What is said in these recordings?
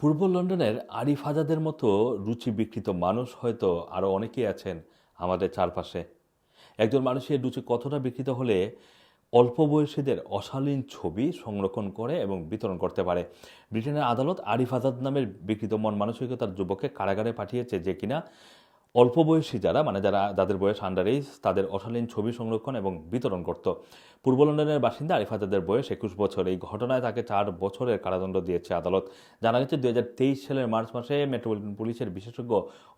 পূর্ব লন্ডনের আরিফ আজাদের মতো রুচি বিকৃত মানুষ হয়তো আরও অনেকেই আছেন আমাদের চারপাশে। একজন মানুষের রুচি কতটা বিকৃত হলে অল্প বয়সীদের অশালীন ছবি সংরক্ষণ করে এবং বিতরণ করতে পারে? ব্রিটেনের আদালত আরিফ আজাদ নামের বিকৃত মন মানসিকতার যুবককে কারাগারে পাঠিয়েছে যে কিনা অল্প বয়সী যারা মানে যারা যাদের বয়স আন্ডার এইজ তাদের অশালীন ছবি সংরক্ষণ এবং বিতরণ করত। পূর্ব লন্ডনের বাসিন্দা আরিফ আজাদের বয়স একুশ বছর। এই ঘটনায় তাকে চার বছরের কারাদণ্ড দিয়েছে আদালত। জানা গেছে দু হাজার তেইশ সালের মার্চ মাসে মেট্রোপলিটন পুলিশের বিশেষজ্ঞ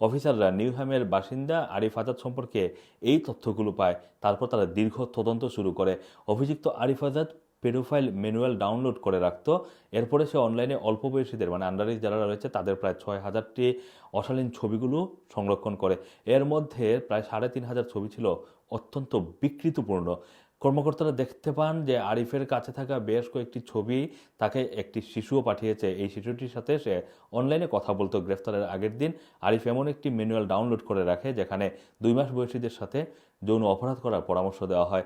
অফিসাররা নিউহ্যামের বাসিন্দা আরিফ আজাদ সম্পর্কে এই তথ্যগুলো পায়। তারপর তারা দীর্ঘ তদন্ত শুরু করে। অভিযুক্ত Arif Azad paedophile manual download করে রাখত। এরপরে সে অনলাইনে অল্প বয়সীদের মানে আন্ডারেজ যারা রয়েছে, তাদের প্রায় ছয় হাজারটি অশালীন ছবিগুলো সংরক্ষণ করে। এর মধ্যে প্রায় সাড়ে তিন হাজার ছবি ছিল অত্যন্ত বিকৃতপূর্ণ। কর্মকর্তারা দেখতে পান যে আরিফের কাছে থাকা বেশ কয়েকটি ছবি তাকে একটি শিশুও পাঠিয়েছে। এই শিশুটির সাথে সে অনলাইনে কথা বলতো। গ্রেফতারের আগের দিন আরিফ এমন একটি ম্যানুয়াল ডাউনলোড করে রাখে, যেখানে দুই মাস বয়সীদের সাথে যৌন অপরাধ করার পরামর্শ দেওয়া হয়।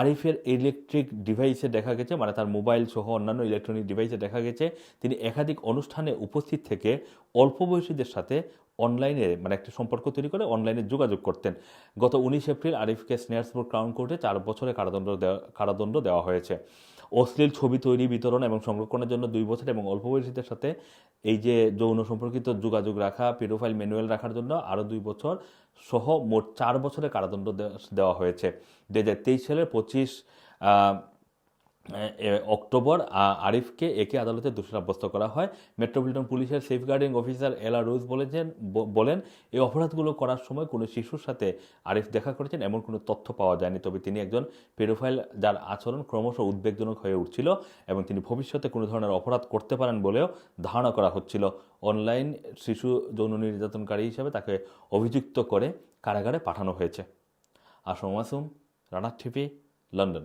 আরিফের ইলেকট্রিক ডিভাইসে দেখা গেছে মানে তার মোবাইল সহ অন্যান্য ইলেকট্রনিক ডিভাইসে দেখা গেছে, তিনি একাধিক অনুষ্ঠানে উপস্থিত থেকে অল্প বয়সীদের সাথে অনলাইনে মানে একটা সম্পর্ক তৈরি করে অনলাইনে যোগাযোগ করতেন। গত উনিশ এপ্রিল আরিফকে স্নেহার্সপুর ক্রাউন কোর্টে চার বছরের কারাদণ্ড দেওয়া কারাদণ্ড দেওয়া হয়েছে। অশ্লীল ছবি তৈরি, বিতরণ এবং সংরক্ষণের জন্য দুই বছর এবং অল্প বয়সীদের সাথে এই যে যৌন সম্পর্কিত যোগাযোগ রাখা পেডোফাইল ম্যানুয়াল রাখার জন্য আরও দুই বছর সহ মোট চার বছরের কারাদণ্ড দেওয়া হয়েছে। দু হাজার তেইশ সালের পঁচিশ অক্টোবর আরিফকে একে আদালতে দোষী সাব্যস্ত করা হয়। মেট্রোপলিটন পুলিশের সেফগার্ডিং অফিসার এলা রোজ বলেছেন বলেন, এই অপরাধগুলো করার সময় কোনো শিশুর সাথে আরিফ দেখা করেছেন, এমন কোনো তথ্য পাওয়া যায়নি। তবে তিনি একজন পেরোফাইল যার আচরণ ক্রমশ উদ্বেগজনক হয়ে উঠছিল এবং তিনি ভবিষ্যতে কোনো ধরনের অপরাধ করতে পারেন বলেও ধারণা করা হচ্ছিল। অনলাইন শিশু যৌন নির্যাতনকারী হিসেবে তাকে অভিযুক্ত করে কারাগারে পাঠানো হয়েছে। আসম মাসুম রানার টিভি, লন্ডন।